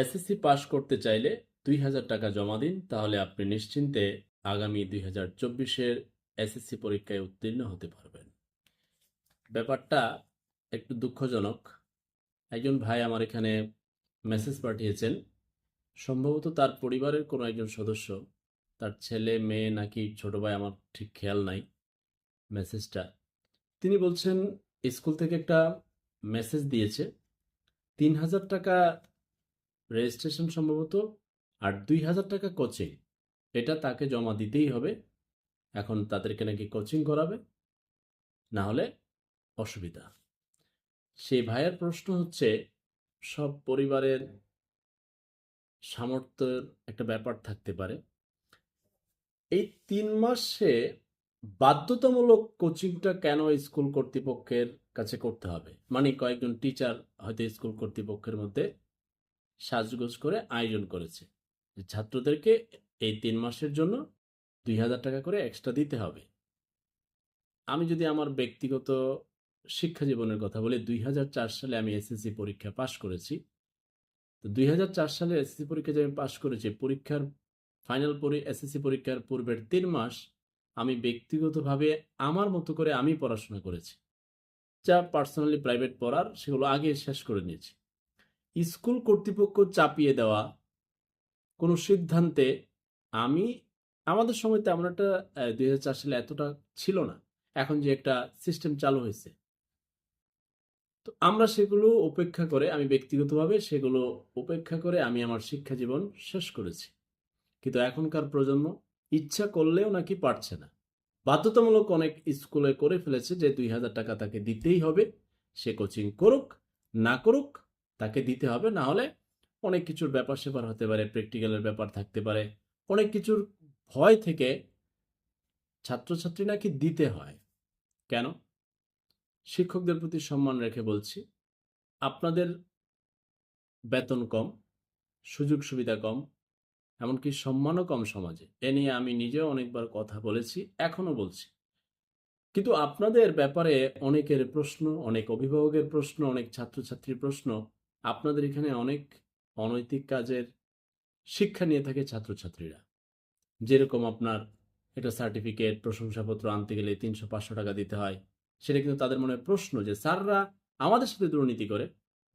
SSC পাশ করতে চাইলে দুই হাজার টাকা জমা দিন, তাহলে আপনি নিশ্চিন্তে আগামী দুই হাজার চব্বিশের এসএসসি পরীক্ষায় উত্তীর্ণ হতে পারবেন। ব্যাপারটা একটু দুঃখজনক। একজন ভাই আমার এখানে মেসেজ পাঠিয়েছেন। সম্ভবত তার পরিবারের কোনো একজন সদস্য। তার ছেলে, মেয়ে নাকি ছোট ভাই, আমার ঠিক খেয়াল নাই মেসেজটা তিনি বলছেন, স্কুল থেকে একটা মেসেজ দিয়েছে। তিন হাজার টাকা রেজিস্ট্রেশন সম্ভবত আর দুই হাজার টাকা কোচিং এটা তাকে জমা দিতেই হবে। এখন তাদেরকে নাকি কোচিং করাবে। না হলে অসুবিধা। সেই ভাইয়ের প্রশ্ন হচ্ছে, সব পরিবারের সামর্থ্যের একটা ব্যাপার থাকতে পারে। এই তিন মাসে বাধ্যতামূলক কোচিংটা কেন স্কুল কর্তৃপক্ষের কাছে করতে হবে? মানে কয়েকজন টিচার হয়তো স্কুল কর্তৃপক্ষের মধ্যে সাজগোজ করে আয়োজন করেছে। ছাত্রদেরকে এই তিন মাসের জন্য দুই হাজার টাকা করে এক্সট্রা দিতে হবে। আমি যদি আমার ব্যক্তিগত শিক্ষা জীবনের কথা বলি, দুই হাজার চার সালে আমি এসএসসি পরীক্ষা পাশ করেছি। তো দুই হাজার চার সালে এসএসসি পরীক্ষা যে আমি পাশ করেছি, পরীক্ষার ফাইনাল পরি এসএসসি পরীক্ষার পূর্বের তিন মাস আমি ব্যক্তিগতভাবে আমার মতো করে আমি পড়াশোনা করেছি। যা পার্সোনালি প্রাইভেট পড়ার সেগুলো আগে শেষ করে নিয়েছি। স্কুল কর্তৃপক্ষ চাপিয়ে দেওয়া কোনো সিদ্ধান্তে আমি, আমাদের সময় তেমন একটা দুই হাজার চার সালে এতটা ছিল না। এখন যে একটা সিস্টেম চালু হয়েছে। তো আমরা সেগুলো উপেক্ষা করে, আমি ব্যক্তিগতভাবে সেগুলো উপেক্ষা করে আমি আমার শিক্ষা জীবন শেষ করেছি। কিন্তু এখনকার প্রজন্ম ইচ্ছা করলেও নাকি পারছে না। বাধ্যতামূলক অনেক স্কুলে করে ফেলেছে যে দুই হাজার টাকা তাকে দিতেই হবে। সে কোচিং করুক, না করুক তাকে দিতে হবে। না হলে অনেক কিছুর ব্যাপার স্যাপার হতে পারে প্র্যাকটিক্যালের ব্যাপার থাকতে পারে। অনেক কিছুর ভয় থেকে ছাত্রছাত্রী নাকি দিতে হয়। কেন? শিক্ষকদের প্রতি সম্মান রেখে বলছি, আপনাদের বেতন কম, সুযোগ সুবিধা কম, এমনকি সম্মানও কম সমাজে। এ নিয়ে আমি নিজেও অনেকবার কথা বলেছি এখনও বলছি। কিন্তু আপনাদের ব্যাপারে অনেকের প্রশ্ন, অনেক অভিভাবকের প্রশ্ন, অনেক ছাত্রছাত্রীর প্রশ্ন আপনাদের এখানে অনেক অনৈতিক কাজের শিক্ষা নিয়ে থাকে ছাত্রছাত্রীরা। যেরকম আপনার একটা সার্টিফিকেট প্রশংসাপত্র আনতে গেলে তিনশো পাঁচশো টাকা দিতে হয়, সেটা কিন্তু তাদের মনে প্রশ্ন যে, স্যাররা আমাদের সাথে দুর্নীতি করে।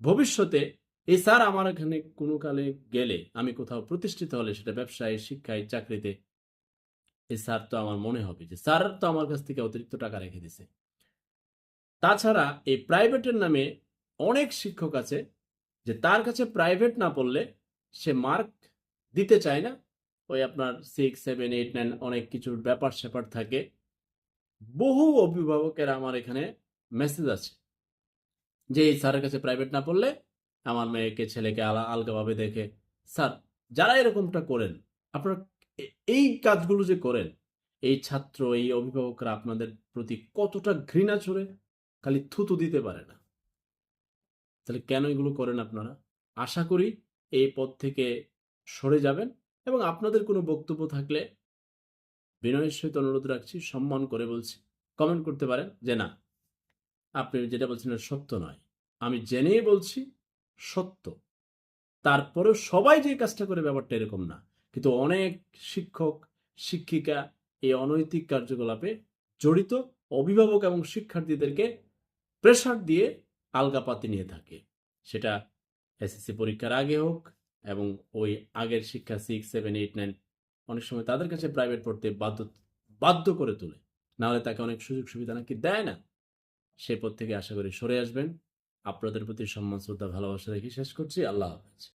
ভবিষ্যতে এই স্যার আমার এখানে কোনো কালে গেলে আমি কোথাও প্রতিষ্ঠিত হলে সেটা ব্যবসায়, শিক্ষায়, চাকরিতে এই স্যার তো আমার মনে হবে যে, স্যার তো আমার কাছ থেকে অতিরিক্ত টাকা রেখে দিছে। তাছাড়া এই প্রাইভেটের নামে অনেক শিক্ষক আছে যে তার কাছে প্রাইভেট না পড়লে সে মার্ক দিতে চায় না। ওই আপনার সিক্স সেভেন এইট নাইন অনেক কিছুর ব্যাপার স্যাপার থাকে। বহু অভিভাবকের আমার এখানে মেসেজ আছে যে, এই স্যারের কাছে প্রাইভেট না পড়লে আমার মেয়েকে, ছেলেকে আলা, আলগাভাবে দেখে। স্যার, যারা এরকমটা করেন, আপনারা এই কাজগুলো যে করেন, এই ছাত্র, এই অভিভাবকরা আপনাদের প্রতি কতটা ঘৃণা ছড়ে, খালি থুতু দিতে পারে না। তাহলে কেন এগুলো করেন আপনারা? আশা করি এই পদ থেকে সরে যাবেন এবং আপনাদের কোনো বক্তব্য থাকলে বিনয়ের সহিত অনুরোধ রাখছি, সম্মান করে বলছি কমেন্ট করতে পারেন যে না, আপনি যেটা বলছেন সত্য নয়। আমি জেনেই বলছি সত্য। তারপরেও সবাই যে কাজটা করে ব্যাপারটা এরকম না। কিন্তু অনেক শিক্ষক, শিক্ষিকা এই অনৈতিক কার্যকলাপে জড়িত অভিভাবক এবং শিক্ষার্থীদেরকে প্রেশার দিয়ে আলগাপাতি নিয়ে থাকে। সেটা এসএসসি পরীক্ষার আগে হোক এবং ওই আগের শিক্ষা সিক্স সেভেন এইট নাইন অনেক সময় তাদের কাছে প্রাইভেট পড়তে বাধ্য বাধ্য করে তোলে। নাহলে তাকে অনেক সুযোগ সুবিধা নাকি দেয় না। সে পথ থেকে আশা করি সরে আসবেন। আপনাদের প্রতি সম্মান, শ্রদ্ধা, ভালোবাসা রেখে শেষ করছি। আল্লাহ হাফেজ।